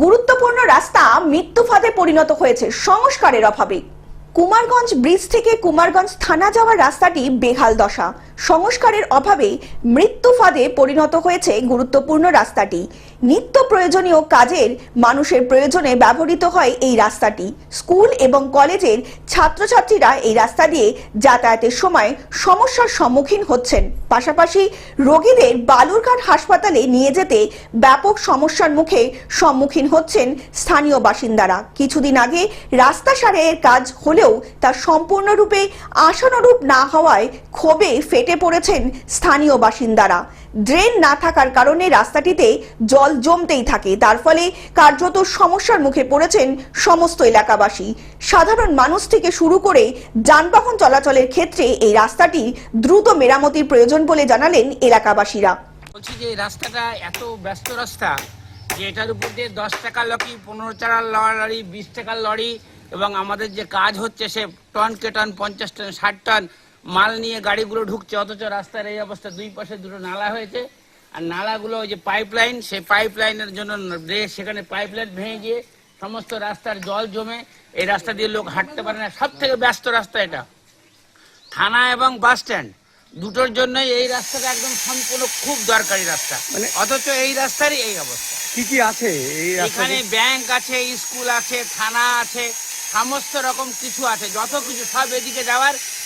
গুরুত্বপূর্ণ রাস্তা মৃত্যু ফাঁদে পরিণত হয়েছে সংস্কারের অভাবে। কুমারগঞ্জ ব্রিজ থেকে কুমারগঞ্জ থানা যাওয়ার রাস্তাটি বেহাল দশা। সংস্কারের অভাবে মৃত্যু ফাঁদে পরিণত হয়েছে গুরুত্বপূর্ণ রাস্তাটি। নিত্য প্রয়োজনীয় কাজের মানুষের প্রয়োজনে ব্যবহৃত হয় এই রাস্তাটি। স্কুল এবং কলেজের ছাত্রছাত্রীরা এই রাস্তা দিয়ে যাতায়াতের সময় সমস্যার সম্মুখীন হচ্ছেন। পাশাপাশি রোগীদের বালুরঘাট হাসপাতালে নিয়ে যেতে ব্যাপক সমস্যার মুখে সম্মুখীন হচ্ছেন স্থানীয় বাসিন্দারা। কিছুদিন আগে রাস্তা সারাইয়ের কাজ হলেও তা সম্পূর্ণরূপে আশানুরূপ না হওয়ায় ক্ষোভে ফেটে পড়েছেন স্থানীয় বাসিন্দারা। ড্রেন না থাকার কারণে রাস্তাটিতে জল জমতেই থাকে। তার ফলে কার্যত সমস্যার মুখে পড়েছেন সমস্ত এলাকাবাসী। সাধারণ মানুষ থেকে শুরু করে যানবাহন চলাচলের ক্ষেত্রে এই রাস্তাটি দ্রুত মেরামতির প্রয়োজন বলে জানালেন এলাকাবাসীরা। বলছি যে রাস্তাটা এত ব্যস্ত রাস্তা যে এটার উপর দিয়ে দশ টাকার লরি, পনেরো টাকার লরি, বিশ টাকার লরি এবং আমাদের যে কাজ হচ্ছে সে টন কে টন, পঞ্চাশ টন, ষাট টন মাল নিয়ে গাড়িগুলো ঢুকছে, অথচ রাস্তার এই অবস্থা দুই পাশে দুটো নালা হয়েছে। আর নালাগুলো ওই যে পাইপ লাইন সেই পাইপ লাইনের জন্য সেখানে পাইপ লাইন ভেঙে গিয়ে সমস্ত রাস্তার জল জমে এই রাস্তা দিয়ে লোক হাঁটতে পারে না। সব থেকে ব্যস্ত রাস্তা এটা। থানা এবং বাস স্ট্যান্ড দুটোর জন্যই এই রাস্তাটা একদম সম্পূর্ণ খুব দরকারি রাস্তা। মানে- অথচ এই রাস্তারই এই অবস্থা। কি কি আছে এখানে ব্যাংক আছে স্কুল আছে থানা আছে সমস্ত রকম কিছু আছে। যত কিছু সব এদিকে যাওয়ার